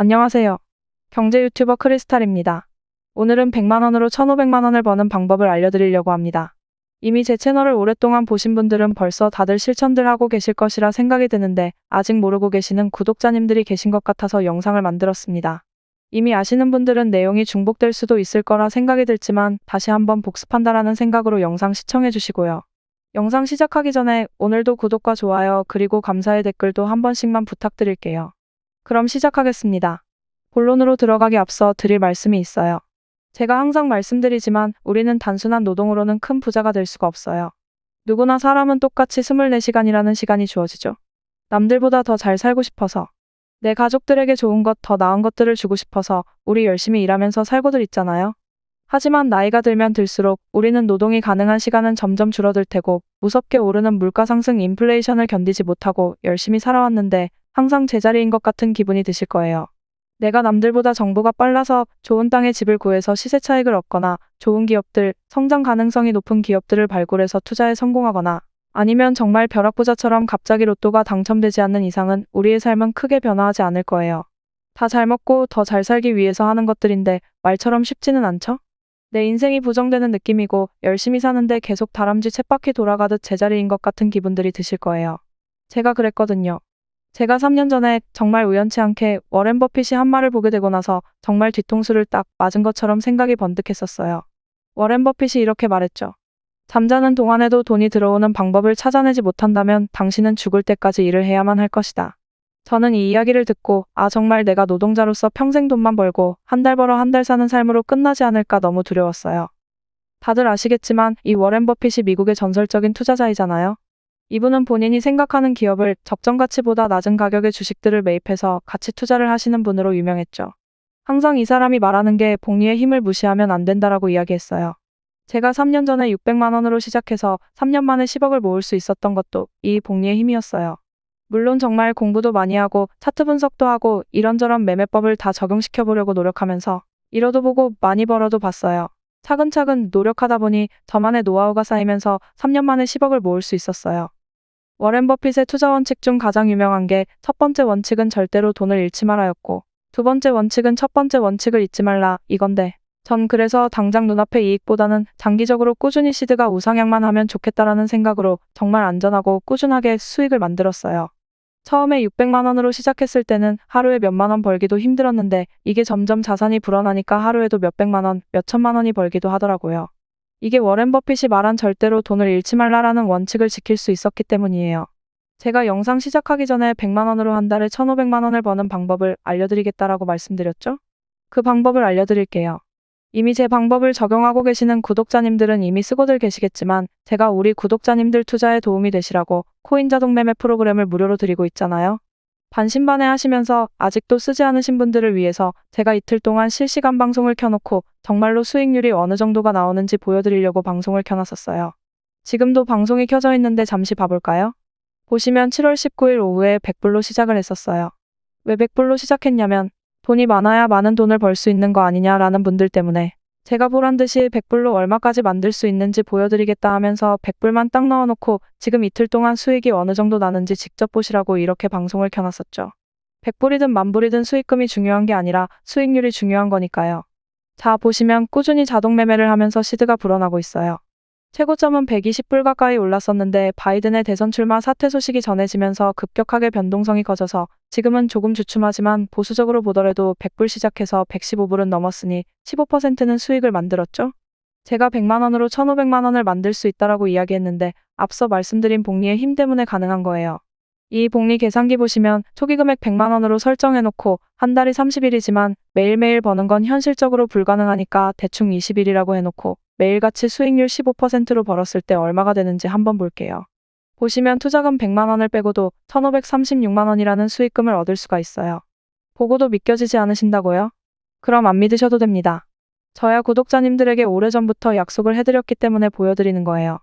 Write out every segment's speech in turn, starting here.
안녕하세요. 경제 유튜버 크리스탈입니다. 오늘은 100만원으로 1500만원을 버는 방법을 알려드리려고 합니다. 이미 제 채널을 오랫동안 보신 분들은 벌써 다들 실천들 하고 계실 것이라 생각이 드는데 아직 모르고 계시는 구독자님들이 계신 것 같아서 영상을 만들었습니다. 이미 아시는 분들은 내용이 중복될 수도 있을 거라 생각이 들지만 다시 한번 복습한다라는 생각으로 영상 시청해 주시고요. 영상 시작하기 전에 오늘도 구독과 좋아요 그리고 감사의 댓글도 한 번씩만 부탁드릴게요. 그럼 시작하겠습니다. 본론으로 들어가기 앞서 드릴 말씀이 있어요. 제가 항상 말씀드리지만 우리는 단순한 노동으로는 큰 부자가 될 수가 없어요. 누구나 사람은 똑같이 24시간이라는 시간이 주어지죠. 남들보다 더 잘 살고 싶어서, 내 가족들에게 좋은 것, 더 나은 것들을 주고 싶어서 우리 열심히 일하면서 살고들 있잖아요. 하지만 나이가 들면 들수록 우리는 노동이 가능한 시간은 점점 줄어들 테고 무섭게 오르는 물가 상승 인플레이션을 견디지 못하고 열심히 살아왔는데 항상 제자리인 것 같은 기분이 드실 거예요. 내가 남들보다 정보가 빨라서 좋은 땅에 집을 구해서 시세 차익을 얻거나 좋은 기업들, 성장 가능성이 높은 기업들을 발굴해서 투자에 성공하거나 아니면 정말 벼락부자처럼 갑자기 로또가 당첨되지 않는 이상은 우리의 삶은 크게 변화하지 않을 거예요. 다 잘 먹고 더 잘 살기 위해서 하는 것들인데 말처럼 쉽지는 않죠? 내 인생이 부정되는 느낌이고 열심히 사는데 계속 다람쥐 쳇바퀴 돌아가듯 제자리인 것 같은 기분들이 드실 거예요. 제가 그랬거든요. 제가 3년 전에 정말 우연치 않게 워렌 버핏이 한 말을 보게 되고 나서 정말 뒤통수를 딱 맞은 것처럼 생각이 번뜩했었어요. 워렌 버핏이 이렇게 말했죠. 잠자는 동안에도 돈이 들어오는 방법을 찾아내지 못한다면 당신은 죽을 때까지 일을 해야만 할 것이다. 저는 이 이야기를 듣고 아 정말 내가 노동자로서 평생 돈만 벌고 한 달 벌어 한 달 사는 삶으로 끝나지 않을까 너무 두려웠어요. 다들 아시겠지만 이 워렌 버핏이 미국의 전설적인 투자자이잖아요. 이분은 본인이 생각하는 기업을 적정 가치보다 낮은 가격의 주식들을 매입해서 가치 투자를 하시는 분으로 유명했죠. 항상 이 사람이 말하는 게 복리의 힘을 무시하면 안 된다라고 이야기했어요. 제가 3년 전에 600만 원으로 시작해서 3년 만에 10억을 모을 수 있었던 것도 이 복리의 힘이었어요. 물론 정말 공부도 많이 하고 차트 분석도 하고 이런저런 매매법을 다 적용시켜 보려고 노력하면서 잃어도 보고 많이 벌어도 봤어요. 차근차근 노력하다 보니 저만의 노하우가 쌓이면서 3년 만에 10억을 모을 수 있었어요. 워렌 버핏의 투자 원칙 중 가장 유명한 게 첫 번째 원칙은 절대로 돈을 잃지 말아였고 두 번째 원칙은 첫 번째 원칙을 잊지 말라 이건데 전 그래서 당장 눈앞의 이익보다는 장기적으로 꾸준히 시드가 우상향만 하면 좋겠다라는 생각으로 정말 안전하고 꾸준하게 수익을 만들었어요. 처음에 600만 원으로 시작했을 때는 하루에 몇만 원 벌기도 힘들었는데 이게 점점 자산이 불어나니까 하루에도 몇백만 원, 몇천만 원이 벌기도 하더라고요. 이게 워렌 버핏이 말한 절대로 돈을 잃지 말라라는 원칙을 지킬 수 있었기 때문이에요. 제가 영상 시작하기 전에 100만 원으로 한 달에 1,500만 원을 버는 방법을 알려드리겠다라고 말씀드렸죠? 그 방법을 알려드릴게요. 이미 제 방법을 적용하고 계시는 구독자님들은 이미 쓰고들 계시겠지만 제가 우리 구독자님들 투자에 도움이 되시라고 코인 자동 매매 프로그램을 무료로 드리고 있잖아요. 반신반의 하시면서 아직도 쓰지 않으신 분들을 위해서 제가 이틀 동안 실시간 방송을 켜놓고 정말로 수익률이 어느 정도가 나오는지 보여드리려고 방송을 켜놨었어요. 지금도 방송이 켜져 있는데 잠시 봐볼까요? 보시면 7월 19일 오후에 100불로 시작을 했었어요. 왜 100불로 시작했냐면 돈이 많아야 많은 돈을 벌 수 있는 거 아니냐라는 분들 때문에 제가 보란 듯이 100불로 얼마까지 만들 수 있는지 보여드리겠다 하면서 100불만 딱 넣어놓고 지금 이틀 동안 수익이 어느 정도 나는지 직접 보시라고 이렇게 방송을 켜놨었죠. 100불이든 만불이든 수익금이 중요한 게 아니라 수익률이 중요한 거니까요. 자, 보시면 꾸준히 자동 매매를 하면서 시드가 불어나고 있어요. 최고점은 120불 가까이 올랐었는데 바이든의 대선 출마 사퇴 소식이 전해지면서 급격하게 변동성이 커져서 지금은 조금 주춤하지만 보수적으로 보더라도 100불 시작해서 115불은 넘었으니 15%는 수익을 만들었죠. 제가 100만 원으로 1,500만 원을 만들 수 있다라고 이야기했는데 앞서 말씀드린 복리의 힘 때문에 가능한 거예요. 이 복리 계산기 보시면 초기 금액 100만 원으로 설정해놓고 한 달이 30일이지만 매일매일 버는 건 현실적으로 불가능하니까 대충 20일이라고 해놓고 매일같이 수익률 15%로 벌었을 때 얼마가 되는지 한번 볼게요. 보시면 투자금 100만 원을 빼고도 1536만 원이라는 수익금을 얻을 수가 있어요. 보고도 믿겨지지 않으신다고요? 그럼 안 믿으셔도 됩니다. 저야 구독자님들에게 오래전부터 약속을 해드렸기 때문에 보여드리는 거예요.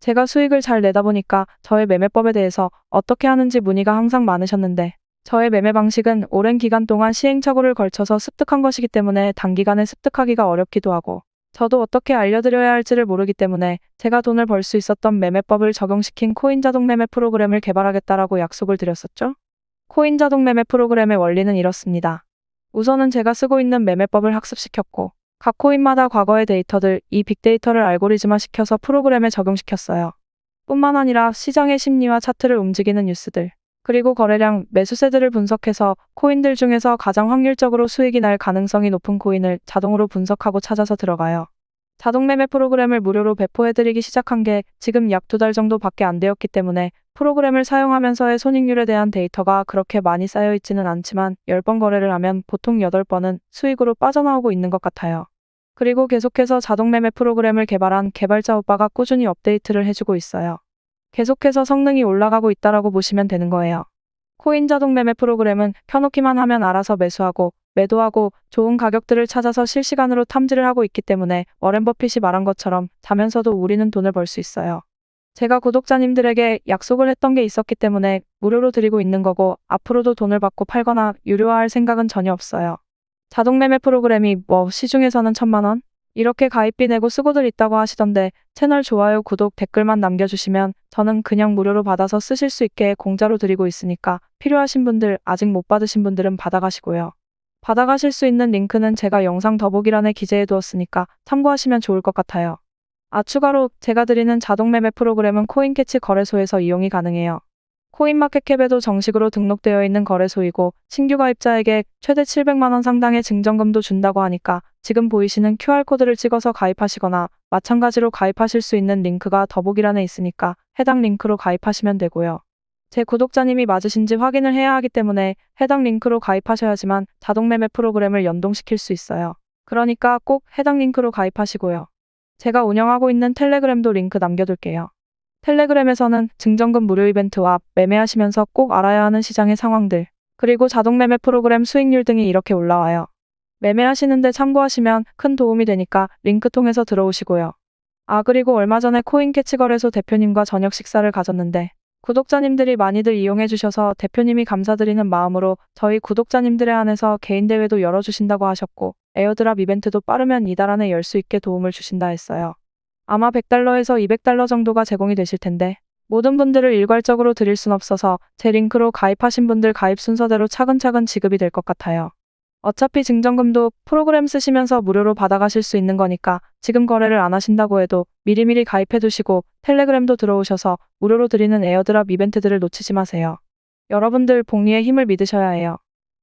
제가 수익을 잘 내다 보니까 저의 매매법에 대해서 어떻게 하는지 문의가 항상 많으셨는데 저의 매매 방식은 오랜 기간 동안 시행착오를 걸쳐서 습득한 것이기 때문에 단기간에 습득하기가 어렵기도 하고 저도 어떻게 알려드려야 할지를 모르기 때문에 제가 돈을 벌 수 있었던 매매법을 적용시킨 코인 자동 매매 프로그램을 개발하겠다라고 약속을 드렸었죠. 코인 자동 매매 프로그램의 원리는 이렇습니다. 우선은 제가 쓰고 있는 매매법을 학습시켰고, 각 코인마다 과거의 데이터들, 이 빅데이터를 알고리즘화 시켜서 프로그램에 적용시켰어요. 뿐만 아니라 시장의 심리와 차트를 움직이는 뉴스들, 그리고 거래량, 매수세들을 분석해서 코인들 중에서 가장 확률적으로 수익이 날 가능성이 높은 코인을 자동으로 분석하고 찾아서 들어가요. 자동 매매 프로그램을 무료로 배포해드리기 시작한 게 지금 약 두 달 정도밖에 안 되었기 때문에 프로그램을 사용하면서의 손익률에 대한 데이터가 그렇게 많이 쌓여 있지는 않지만 10번 거래를 하면 보통 8번은 수익으로 빠져나오고 있는 것 같아요. 그리고 계속해서 자동 매매 프로그램을 개발한 개발자 오빠가 꾸준히 업데이트를 해주고 있어요. 계속해서 성능이 올라가고 있다라고 보시면 되는 거예요. 코인 자동 매매 프로그램은 켜놓기만 하면 알아서 매수하고 매도하고 좋은 가격들을 찾아서 실시간으로 탐지를 하고 있기 때문에 워렌 버핏이 말한 것처럼 자면서도 우리는 돈을 벌 수 있어요. 제가 구독자님들에게 약속을 했던 게 있었기 때문에 무료로 드리고 있는 거고 앞으로도 돈을 받고 팔거나 유료화할 생각은 전혀 없어요. 자동 매매 프로그램이 뭐 시중에서는 천만 원? 이렇게 가입비 내고 쓰고들 있다고 하시던데 채널 좋아요, 구독, 댓글만 남겨주시면 저는 그냥 무료로 받아서 쓰실 수 있게 공짜로 드리고 있으니까 필요하신 분들 아직 못 받으신 분들은 받아가시고요. 받아가실 수 있는 링크는 제가 영상 더보기란에 기재해 두었으니까 참고하시면 좋을 것 같아요. 아, 추가로 제가 드리는 자동 매매 프로그램은 코인캐치 거래소에서 이용이 가능해요. 코인마켓캡에도 정식으로 등록되어 있는 거래소이고 신규 가입자에게 최대 700만 원 상당의 증정금도 준다고 하니까 지금 보이시는 QR코드를 찍어서 가입하시거나 마찬가지로 가입하실 수 있는 링크가 더보기란에 있으니까 해당 링크로 가입하시면 되고요. 제 구독자님이 맞으신지 확인을 해야 하기 때문에 해당 링크로 가입하셔야지만 자동 매매 프로그램을 연동시킬 수 있어요. 그러니까 꼭 해당 링크로 가입하시고요. 제가 운영하고 있는 텔레그램도 링크 남겨둘게요. 텔레그램에서는 증정금 무료 이벤트와 매매하시면서 꼭 알아야 하는 시장의 상황들, 그리고 자동 매매 프로그램 수익률 등이 이렇게 올라와요. 매매하시는데 참고하시면 큰 도움이 되니까 링크 통해서 들어오시고요. 아, 그리고 얼마 전에 코인캐치 거래소 대표님과 저녁 식사를 가졌는데 구독자님들이 많이들 이용해 주셔서 대표님이 감사드리는 마음으로 저희 구독자님들에 한해서 개인 대회도 열어주신다고 하셨고 에어드랍 이벤트도 빠르면 이달 안에 열 수 있게 도움을 주신다 했어요. 아마 100달러에서 200달러 정도가 제공이 되실 텐데 모든 분들을 일괄적으로 드릴 순 없어서 제 링크로 가입하신 분들 가입 순서대로 차근차근 지급이 될 것 같아요. 어차피 증정금도 프로그램 쓰시면서 무료로 받아가실 수 있는 거니까 지금 거래를 안 하신다고 해도 미리미리 가입해 두시고 텔레그램도 들어오셔서 무료로 드리는 에어드랍 이벤트들을 놓치지 마세요. 여러분들 복리의 힘을 믿으셔야 해요.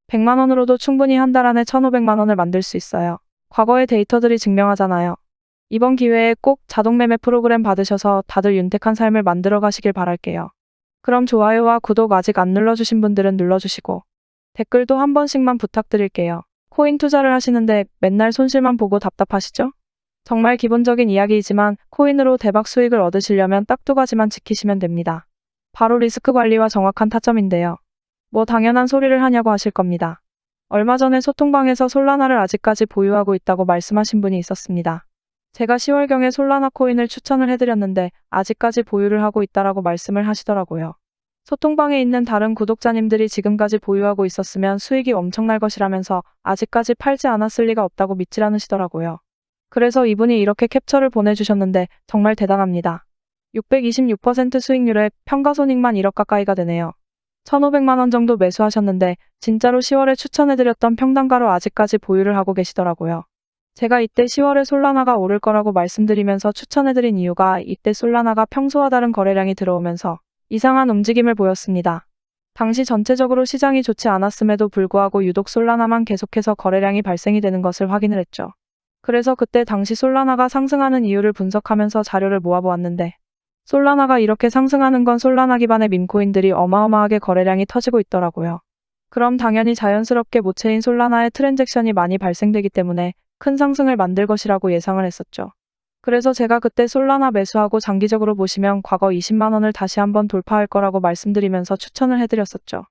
100만 원으로도 충분히 한 달 안에 1,500만 원을 만들 수 있어요. 과거의 데이터들이 증명하잖아요. 이번 기회에 꼭 자동 매매 프로그램 받으셔서 다들 윤택한 삶을 만들어 가시길 바랄게요. 그럼 좋아요와 구독 아직 안 눌러주신 분들은 눌러주시고 댓글도 한 번씩만 부탁드릴게요. 코인 투자를 하시는데 맨날 손실만 보고 답답하시죠? 정말 기본적인 이야기이지만 코인으로 대박 수익을 얻으시려면 딱 두 가지만 지키시면 됩니다. 바로 리스크 관리와 정확한 타점인데요. 뭐 당연한 소리를 하냐고 하실 겁니다. 얼마 전에 소통방에서 솔라나를 아직까지 보유하고 있다고 말씀하신 분이 있었습니다. 제가 10월경에 솔라나 코인을 추천을 해드렸는데 아직까지 보유를 하고 있다라고 말씀을 하시더라고요. 소통방에 있는 다른 구독자님들이 지금까지 보유하고 있었으면 수익이 엄청날 것이라면서 아직까지 팔지 않았을 리가 없다고 믿질 않으시더라고요. 그래서 이분이 이렇게 캡처를 보내주셨는데 정말 대단합니다. 626% 수익률에 평가손익만 1억 가까이가 되네요. 1,500만원 정도 매수하셨는데 진짜로 10월에 추천해드렸던 평단가로 아직까지 보유를 하고 계시더라고요. 제가 이때 10월에 솔라나가 오를 거라고 말씀드리면서 추천해드린 이유가 이때 솔라나가 평소와 다른 거래량이 들어오면서 이상한 움직임을 보였습니다. 당시 전체적으로 시장이 좋지 않았음에도 불구하고 유독 솔라나만 계속해서 거래량이 발생이 되는 것을 확인을 했죠. 그래서 그때 당시 솔라나가 상승하는 이유를 분석하면서 자료를 모아보았는데 솔라나가 이렇게 상승하는 건 솔라나 기반의 민코인들이 어마어마하게 거래량이 터지고 있더라고요. 그럼 당연히 자연스럽게 모체인 솔라나의 트랜잭션이 많이 발생되기 때문에 큰 상승을 만들 것이라고 예상을 했었죠. 그래서 제가 그때 솔라나 매수하고 장기적으로 보시면 과거 20만 원을 다시 한번 돌파할 거라고 말씀드리면서 추천을 해드렸었죠.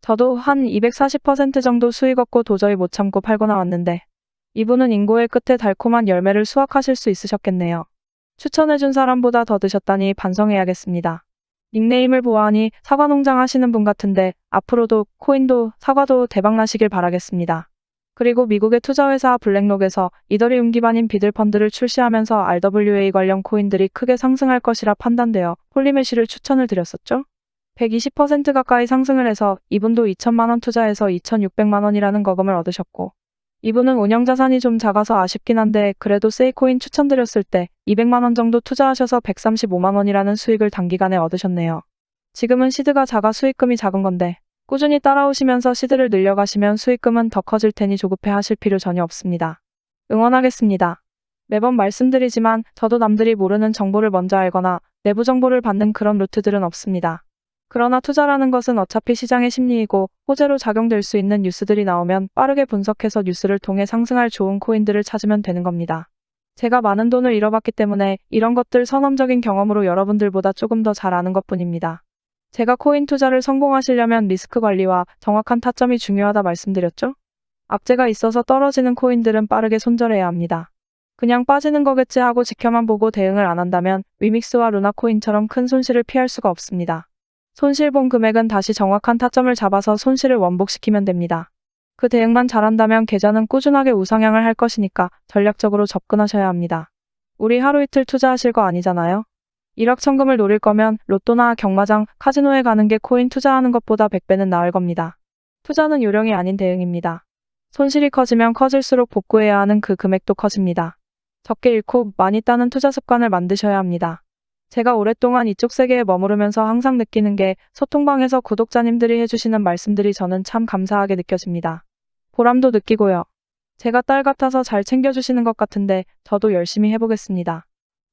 저도 한 240% 정도 수익 얻고 도저히 못 참고 팔고 나왔는데 이분은 인고의 끝에 달콤한 열매를 수확하실 수 있으셨겠네요. 추천해준 사람보다 더 드셨다니 반성해야겠습니다. 닉네임을 보아하니 사과 농장 하시는 분 같은데 앞으로도 코인도 사과도 대박나시길 바라겠습니다. 그리고 미국의 투자회사 블랙록에서 이더리움 기반인 비들펀드를 출시하면서 RWA 관련 코인들이 크게 상승할 것이라 판단되어 홀리메시를 추천을 드렸었죠. 120% 가까이 상승을 해서 이분도 2천만 원 투자해서 2,600만 원이라는 거금을 얻으셨고 이분은 운영 자산이 좀 작아서 아쉽긴 한데 그래도 세이코인 추천드렸을 때 200만 원 정도 투자하셔서 135만 원이라는 수익을 단기간에 얻으셨네요. 지금은 시드가 작아 수익금이 작은 건데 꾸준히 따라오시면서 시드를 늘려가시면 수익금은 더 커질 테니 조급해 하실 필요 전혀 없습니다. 응원하겠습니다. 매번 말씀드리지만 저도 남들이 모르는 정보를 먼저 알거나 내부 정보를 받는 그런 루트들은 없습니다. 그러나 투자라는 것은 어차피 시장의 심리이고 호재로 작용될 수 있는 뉴스들이 나오면 빠르게 분석해서 뉴스를 통해 상승할 좋은 코인들을 찾으면 되는 겁니다. 제가 많은 돈을 잃어봤기 때문에 이런 것들 선험적인 경험으로 여러분들보다 조금 더 잘 아는 것 뿐입니다. 제가 코인 투자를 성공하시려면 리스크 관리와 정확한 타점이 중요하다 말씀드렸죠? 악재가 있어서 떨어지는 코인들은 빠르게 손절해야 합니다. 그냥 빠지는 거겠지 하고 지켜만 보고 대응을 안 한다면 위믹스와 루나 코인처럼 큰 손실을 피할 수가 없습니다. 손실 본 금액은 다시 정확한 타점을 잡아서 손실을 원복시키면 됩니다. 그 대응만 잘한다면 계좌는 꾸준하게 우상향을 할 것이니까 전략적으로 접근하셔야 합니다. 우리 하루 이틀 투자하실 거 아니잖아요? 1억 천금을 노릴 거면 로또나 경마장, 카지노에 가는 게 코인 투자하는 것보다 100배는 나을 겁니다. 투자는 요령이 아닌 대응입니다. 손실이 커지면 커질수록 복구해야 하는 그 금액도 커집니다. 적게 잃고 많이 따는 투자 습관을 만드셔야 합니다. 제가 오랫동안 이쪽 세계에 머무르면서 항상 느끼는 게 소통방에서 구독자님들이 해주시는 말씀들이 저는 참 감사하게 느껴집니다. 보람도 느끼고요. 제가 딸 같아서 잘 챙겨주시는 것 같은데 저도 열심히 해보겠습니다.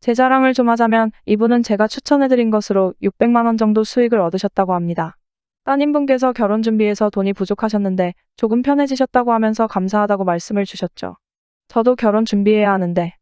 제 자랑을 좀 하자면 이분은 제가 추천해드린 것으로 600만원 정도 수익을 얻으셨다고 합니다. 따님분께서 결혼 준비해서 돈이 부족하셨는데 조금 편해지셨다고 하면서 감사하다고 말씀을 주셨죠. 저도 결혼 준비해야 하는데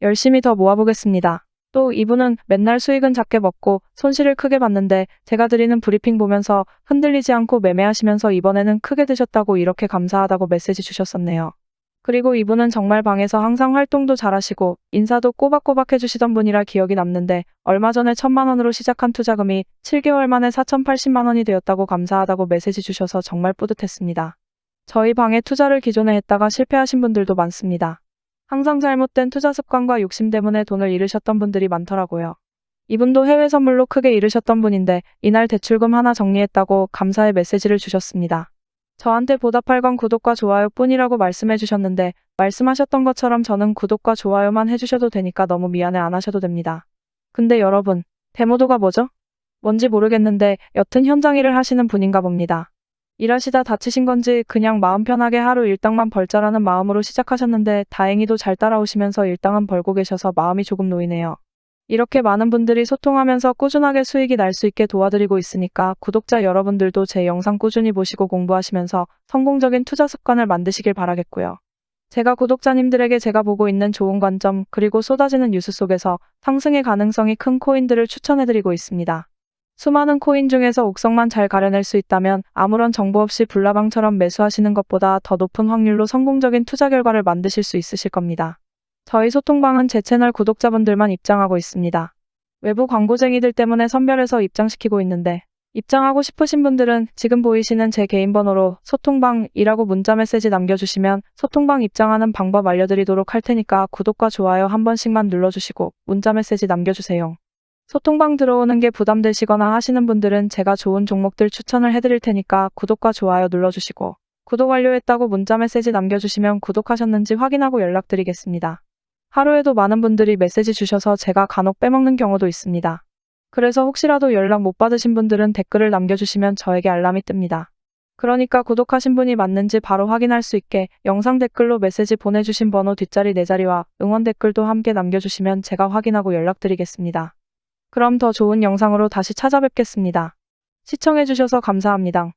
열심히 더 모아보겠습니다. 또 이분은 맨날 수익은 작게 먹고 손실을 크게 봤는데 제가 드리는 브리핑 보면서 흔들리지 않고 매매하시면서 이번에는 크게 드셨다고 이렇게 감사하다고 메시지 주셨었네요. 그리고 이분은 정말 방에서 항상 활동도 잘하시고 인사도 꼬박꼬박 해주시던 분이라 기억이 남는데 얼마 전에 천만 원으로 시작한 투자금이 7개월 만에 4,080만 원이 되었다고 감사하다고 메시지 주셔서 정말 뿌듯했습니다. 저희 방에 투자를 기존에 했다가 실패하신 분들도 많습니다. 항상 잘못된 투자 습관과 욕심 때문에 돈을 잃으셨던 분들이 많더라고요. 이분도 해외 선물로 크게 잃으셨던 분인데 이날 대출금 하나 정리했다고 감사의 메시지를 주셨습니다. 저한테 보답할 건 구독과 좋아요 뿐이라고 말씀해 주셨는데 말씀하셨던 것처럼 저는 구독과 좋아요만 해주셔도 되니까 너무 미안해 안 하셔도 됩니다. 근데 여러분, 데모도가 뭐죠? 뭔지 모르겠는데 여튼 현장 일을 하시는 분인가 봅니다. 일하시다 다치신 건지 그냥 마음 편하게 하루 일당만 벌자라는 마음으로 시작하셨는데 다행히도 잘 따라오시면서 일당은 벌고 계셔서 마음이 조금 놓이네요. 이렇게 많은 분들이 소통하면서 꾸준하게 수익이 날 수 있게 도와드리고 있으니까 구독자 여러분들도 제 영상 꾸준히 보시고 공부하시면서 성공적인 투자 습관을 만드시길 바라겠고요. 제가 구독자님들에게 제가 보고 있는 좋은 관점 그리고 쏟아지는 뉴스 속에서 상승의 가능성이 큰 코인들을 추천해드리고 있습니다. 수많은 코인 중에서 옥성만 잘 가려낼 수 있다면 아무런 정보 없이 불나방처럼 매수하시는 것보다 더 높은 확률로 성공적인 투자 결과를 만드실 수 있으실 겁니다. 저희 소통방은 제 채널 구독자분들만 입장하고 있습니다. 외부 광고쟁이들 때문에 선별해서 입장시키고 있는데 입장하고 싶으신 분들은 지금 보이시는 제 개인 번호로 소통방이라고 문자 메시지 남겨주시면 소통방 입장하는 방법 알려드리도록 할 테니까 구독과 좋아요 한 번씩만 눌러주시고 문자 메시지 남겨주세요. 소통방 들어오는 게 부담되시거나 하시는 분들은 제가 좋은 종목들 추천을 해드릴 테니까 구독과 좋아요 눌러주시고 구독 완료했다고 문자 메시지 남겨주시면 구독하셨는지 확인하고 연락드리겠습니다. 하루에도 많은 분들이 메시지 주셔서 제가 간혹 빼먹는 경우도 있습니다. 그래서 혹시라도 연락 못 받으신 분들은 댓글을 남겨주시면 저에게 알람이 뜹니다. 그러니까 구독하신 분이 맞는지 바로 확인할 수 있게 영상 댓글로 메시지 보내주신 번호 뒷자리 네 자리와 응원 댓글도 함께 남겨주시면 제가 확인하고 연락드리겠습니다. 그럼 더 좋은 영상으로 다시 찾아뵙겠습니다. 시청해주셔서 감사합니다.